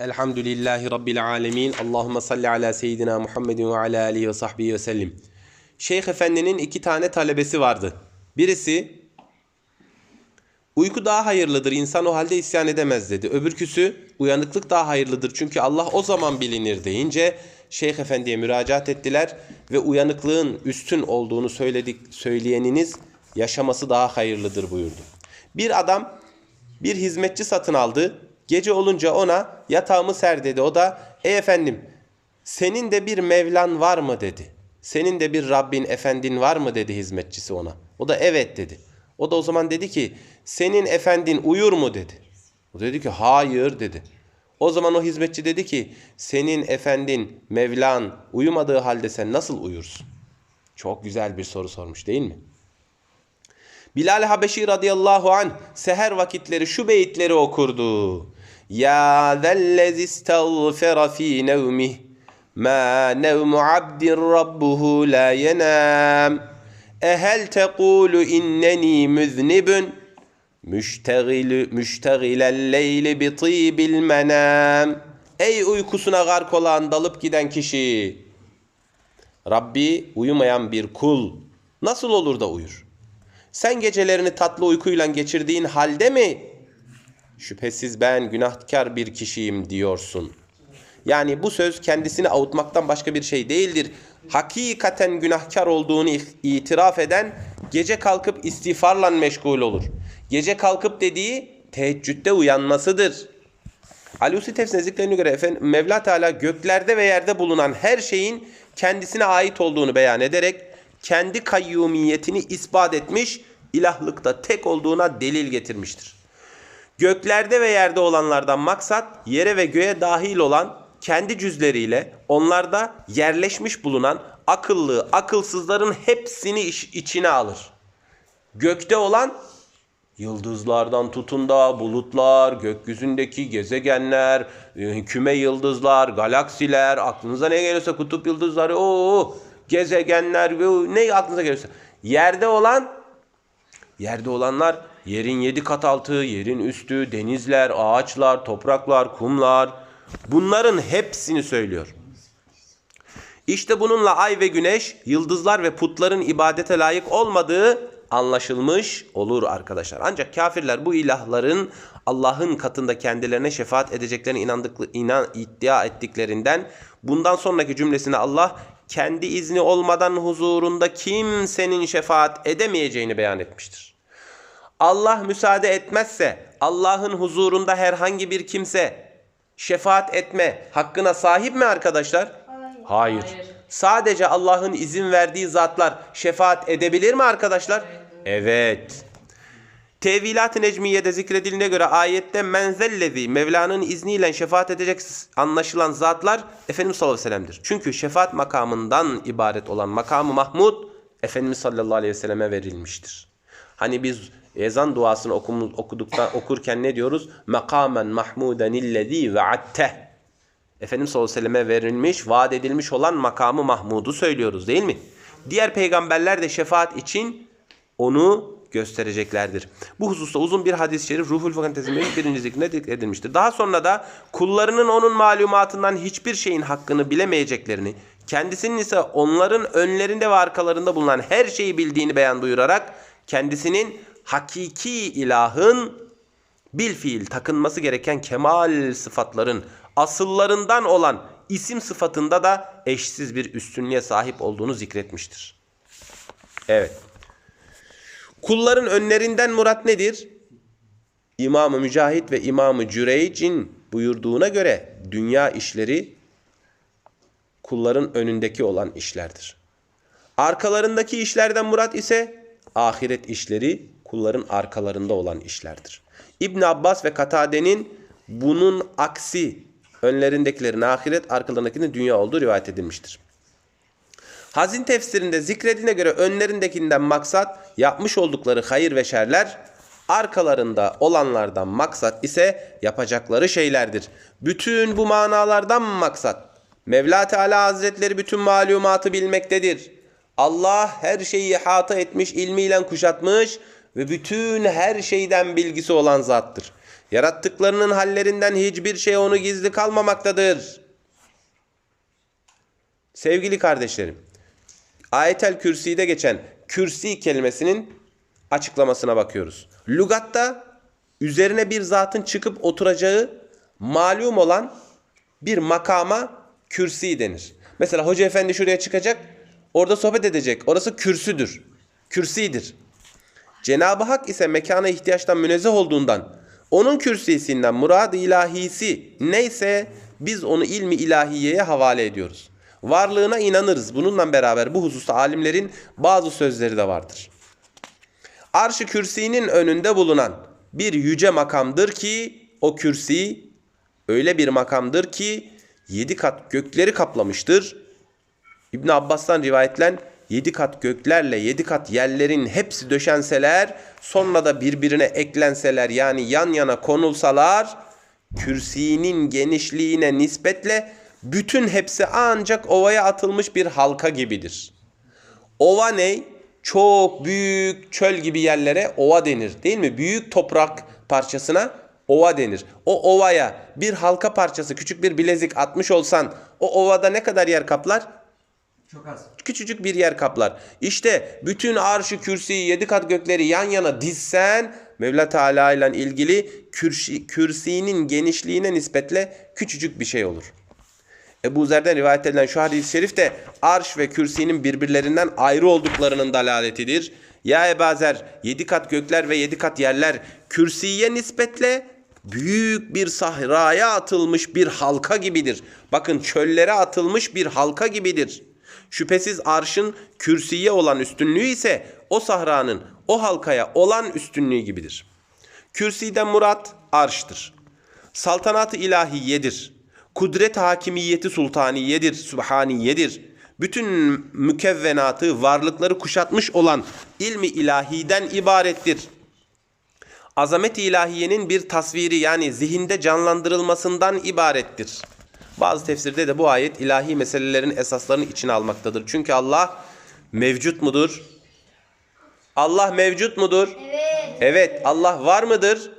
Elhamdülillahi Rabbil alemin. Allahümme salli ala seyyidina Muhammedin ve ala alihi ve sahbihi ve sellim. Şeyh Efendi'nin iki tane talebesi vardı. Birisi uyku daha hayırlıdır insan o halde isyan edemez dedi. Öbürküsü uyanıklık daha hayırlıdır çünkü Allah o zaman bilinir deyince Şeyh Efendi'ye müracaat ettiler ve uyanıklığın üstün olduğunu söyledik söyleyeniniz yaşaması daha hayırlıdır buyurdu. Bir adam bir hizmetçi satın aldı. Gece olunca ona yatağımı ser dedi. O da ey efendim senin de bir Mevlan var mı dedi. Senin de bir Rabbin efendin var mı dedi hizmetçisi ona. O da evet dedi. O da o zaman dedi ki senin efendin uyur mu dedi. O dedi ki hayır dedi. O zaman o hizmetçi dedi ki senin efendin Mevlan uyumadığı halde sen nasıl uyursun? Çok güzel bir soru sormuş değil mi? Bilal Habeşi radıyallahu an seher vakitleri şu beyitleri okurdu. Ya zellezi istağfera fi nevmih ma nevmu abdin rabbuhu la yenam. Ehel tekulu inneni müznibün müştegil müştegilel leyli bi tibil menam. Ey uykusuna gark olan dalıp giden kişi. Rabbi uyumayan bir kul nasıl olur da uyur? Sen gecelerini tatlı uykuyla geçirdiğin halde mi şüphesiz ben günahkar bir kişiyim diyorsun. Yani bu söz kendisini avutmaktan başka bir şey değildir. Hakikaten günahkar olduğunu itiraf eden gece kalkıp istiğfarla meşgul olur. Gece kalkıp dediği teheccüde uyanmasıdır. Alusi tefsirine göre efendim, Mevla Teala göklerde ve yerde bulunan her şeyin kendisine ait olduğunu beyan ederek kendi kayyumiyetini ispat etmiş, ilahlıkta tek olduğuna delil getirmiştir. Göklerde ve yerde olanlardan maksat yere ve göğe dahil olan kendi cüzleriyle onlarda yerleşmiş bulunan akıllı, akılsızların hepsini iç, içine alır. Gökte olan yıldızlardan tutun da bulutlar, gökyüzündeki gezegenler, e, küme yıldızlar, galaksiler, aklınıza ne geliyorsa kutup yıldızları, o gezegenler, ne aklınıza geliyorsa. Yerde olan, yerde olanlar yerin yedi kat altı, yerin üstü, denizler, ağaçlar, topraklar, kumlar. Bunların hepsini söylüyor. İşte bununla ay ve güneş, yıldızlar ve putların ibadete layık olmadığı anlaşılmış olur arkadaşlar. Ancak kafirler bu ilahların Allah'ın katında kendilerine şefaat edeceklerine inandıklı, inan, iddia ettiklerinden bundan sonraki cümlesine Allah kendi izni olmadan huzurunda kimsenin şefaat edemeyeceğini beyan etmiştir. Allah müsaade etmezse Allah'ın huzurunda herhangi bir kimse şefaat etme hakkına sahip mi arkadaşlar? Hayır. Hayır. Sadece Allah'ın izin verdiği zatlar şefaat edebilir mi arkadaşlar? Evet. Tevilat-ı Necmiye'de zikredildiğine göre ayette menzellezi Mevla'nın izniyle şefaat edecek anlaşılan zatlar Efendimiz sallallahu aleyhi ve sellem'dir. Çünkü şefaat makamından ibaret olan makamı Mahmud Efendimiz sallallahu aleyhi ve selleme verilmiştir. Hani biz ezan duasını okuduktan, okurken ne diyoruz? Makamen mahmuden illezî ve atteh. Efendimiz sallallahu aleyhi ve selleme verilmiş, vaat edilmiş olan makamı Mahmud'u söylüyoruz değil mi? Diğer peygamberler de şefaat için onu göstereceklerdir. Bu hususta uzun bir hadis-i şerif Ruhul Fakantezim'in birinci zikrinde edilmiştir. Daha sonra da kullarının onun malumatından hiçbir şeyin hakkını bilemeyeceklerini, kendisinin ise onların önlerinde ve arkalarında bulunan her şeyi bildiğini beyan buyurarak kendisinin hakiki ilahın bil fiil takınması gereken kemal sıfatların asıllarından olan isim sıfatında da eşsiz bir üstünlüğe sahip olduğunu zikretmiştir. Evet. Kulların önlerinden murat nedir? İmam-ı Mücahit ve İmam-ı Cüreyc'in buyurduğuna göre dünya işleri kulların önündeki olan işlerdir. Arkalarındaki işlerden murat ise ahiret işleri kulların arkalarında olan işlerdir. İbn Abbas ve Katade'nin bunun aksi önlerindekilerin ahiret arkalarındakinin dünya olduğu rivayet edilmiştir. Hazin tefsirinde zikredine göre önlerindekinden maksat yapmış oldukları hayır ve şerler, arkalarında olanlardan maksat ise yapacakları şeylerdir. Bütün bu manalardan maksat Mevla Teala Hazretleri bütün malumatı bilmektedir. Allah her şeyi ihata etmiş, ilmiyle kuşatmış ve bütün her şeyden bilgisi olan zattır. Yarattıklarının hallerinden hiçbir şey onu gizli kalmamaktadır. Sevgili kardeşlerim, Ayetel Kürsi'de geçen kürsi kelimesinin açıklamasına bakıyoruz. Lugatta üzerine bir zatın çıkıp oturacağı malum olan bir makama kürsi denir. Mesela hoca efendi şuraya çıkacak, orada sohbet edecek. Orası kürsüdür. Kürsidir. Cenab-ı Hak ise mekana ihtiyaçtan münezzeh olduğundan onun kürsisinden murad ilahisi neyse biz onu ilmi ilahiyeye havale ediyoruz. Varlığına inanırız. Bununla beraber bu hususta alimlerin bazı sözleri de vardır. Arş-ı kürsinin önünde bulunan bir yüce makamdır ki o kürsi öyle bir makamdır ki yedi kat gökleri kaplamıştır. İbn Abbas'tan rivayetle yedi kat göklerle yedi kat yerlerin hepsi döşenseler sonra da birbirine eklenseler yani yan yana konulsalar kürsinin genişliğine nispetle bütün hepsi ancak ovaya atılmış bir halka gibidir. Ova ne? Çok büyük çöl gibi yerlere ova denir değil mi? Büyük toprak parçasına ova denir. O ovaya bir halka parçası küçük bir bilezik atmış olsan o ovada ne kadar yer kaplar? Çok az. Küçücük bir yer kaplar. İşte bütün arşı kürsiyi yedi kat gökleri yan yana dizsen Mevla Teala ile ilgili kürsi, kürsinin genişliğine nispetle küçücük bir şey olur. Ebu Zer'den rivayet edilen şu hadis-i şerif de arş ve kürsinin birbirlerinden ayrı olduklarının dalaletidir. Ya Ebu Zer yedi kat gökler ve yedi kat yerler kürsiye nispetle büyük bir sahraya atılmış bir halka gibidir. Bakın çöllere atılmış bir halka gibidir. Şüphesiz arşın kürsüye olan üstünlüğü ise o sahranın o halkaya olan üstünlüğü gibidir. Kürsiden murat arştır. Saltanat-ı ilahiyedir. Kudret hakimiyeti sultaniyedir, sübhaniyedir. Bütün mükevvenatı, varlıkları kuşatmış olan ilmi ilahiden ibarettir. Azamet-i ilahiyenin bir tasviri yani zihinde canlandırılmasından ibarettir. Bazı tefsirde de bu ayet ilahi meselelerin esaslarını içine almaktadır. Çünkü Allah mevcut mudur? Allah mevcut mudur? Evet. Evet. Allah var mıdır?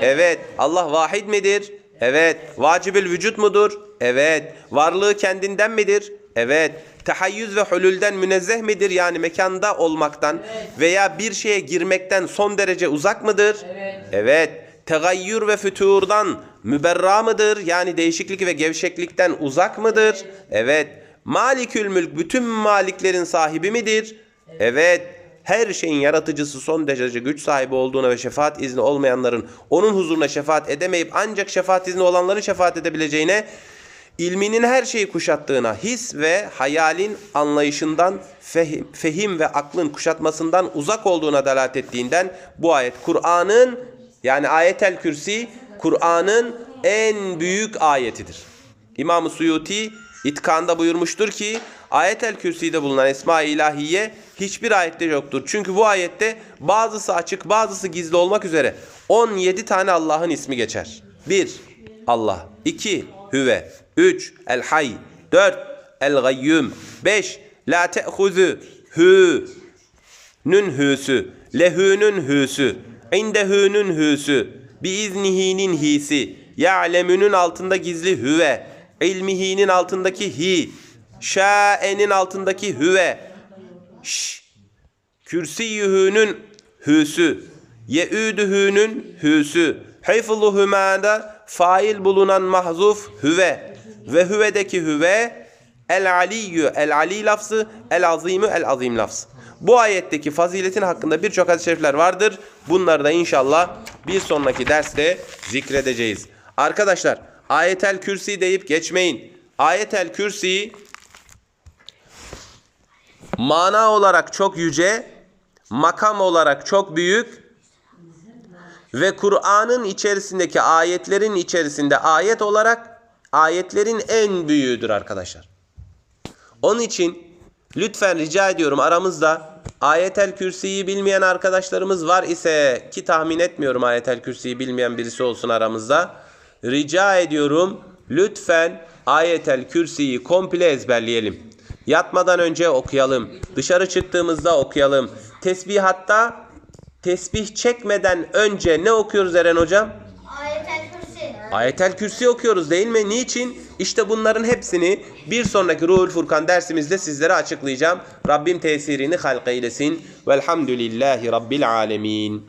Evet. Allah vahid midir? Evet. Vacibül vücut mudur? Evet. Varlığı kendinden midir? Evet. Tehayyüz ve hulülden münezzeh midir? Yani mekanda olmaktan veya bir şeye girmekten son derece uzak mıdır? Evet. Evet. Tegayyür ve füturdan müberra mıdır? Yani değişiklik ve gevşeklikten uzak mıdır? Evet. Malikül mülk bütün maliklerin sahibi midir? Evet. Her şeyin yaratıcısı son derece güç sahibi olduğuna ve şefaat izni olmayanların onun huzuruna şefaat edemeyip ancak şefaat izni olanların şefaat edebileceğine ilminin her şeyi kuşattığına, his ve hayalin anlayışından, fehim, fehim ve aklın kuşatmasından uzak olduğuna delalet ettiğinden bu ayet Kur'an'ın yani ayetel kürsi Kur'an'ın en büyük ayetidir. İmam-ı Suyuti İtkan'da buyurmuştur ki ayetel kürsüde bulunan esma-i ilahiye hiçbir ayette yoktur. Çünkü bu ayette bazısı açık bazısı gizli olmak üzere 17 tane Allah'ın ismi geçer. 1. Allah 2. Hüve 3. El Hay 4. El Gayyum 5. La te'huzu Hü Nün hüsü, lehünün hüsü, indehünün hüsü, biiznihinin hisi, ya'lemünün altında gizli hüve, ilmihinin altındaki hi, şa'enin altındaki hüve, ş, kürsiyühünün hüsü, ye'üdühünün hüsü, hifluhümada fail bulunan mahzuf hüve. Ve hüvedeki hüve el aliyyü el ali lafzı el azimü el azim lafzı. Bu ayetteki faziletin hakkında birçok hadis-i şerifler vardır. Bunları da inşallah bir sonraki derste zikredeceğiz. Arkadaşlar ayetel kürsi deyip geçmeyin. Ayetel kürsi mana olarak çok yüce, makam olarak çok büyük ve Kur'an'ın içerisindeki ayetlerin içerisinde ayet olarak ayetlerin en büyüğüdür arkadaşlar. Onun için lütfen rica ediyorum aramızda ayetel kürsiyi bilmeyen arkadaşlarımız var ise ki tahmin etmiyorum ayetel kürsiyi bilmeyen birisi olsun aramızda. Rica ediyorum lütfen ayetel kürsiyi komple ezberleyelim. Yatmadan önce okuyalım. Dışarı çıktığımızda okuyalım. Tesbihatta tesbih çekmeden önce ne okuyoruz Eren hocam? Ayetel Kürsi okuyoruz değil mi? Niçin? İşte bunların hepsini bir sonraki Ruhul Furkan dersimizde sizlere açıklayacağım. Rabbim tesirini halk eylesin. Velhamdülillahi Rabbil alemin.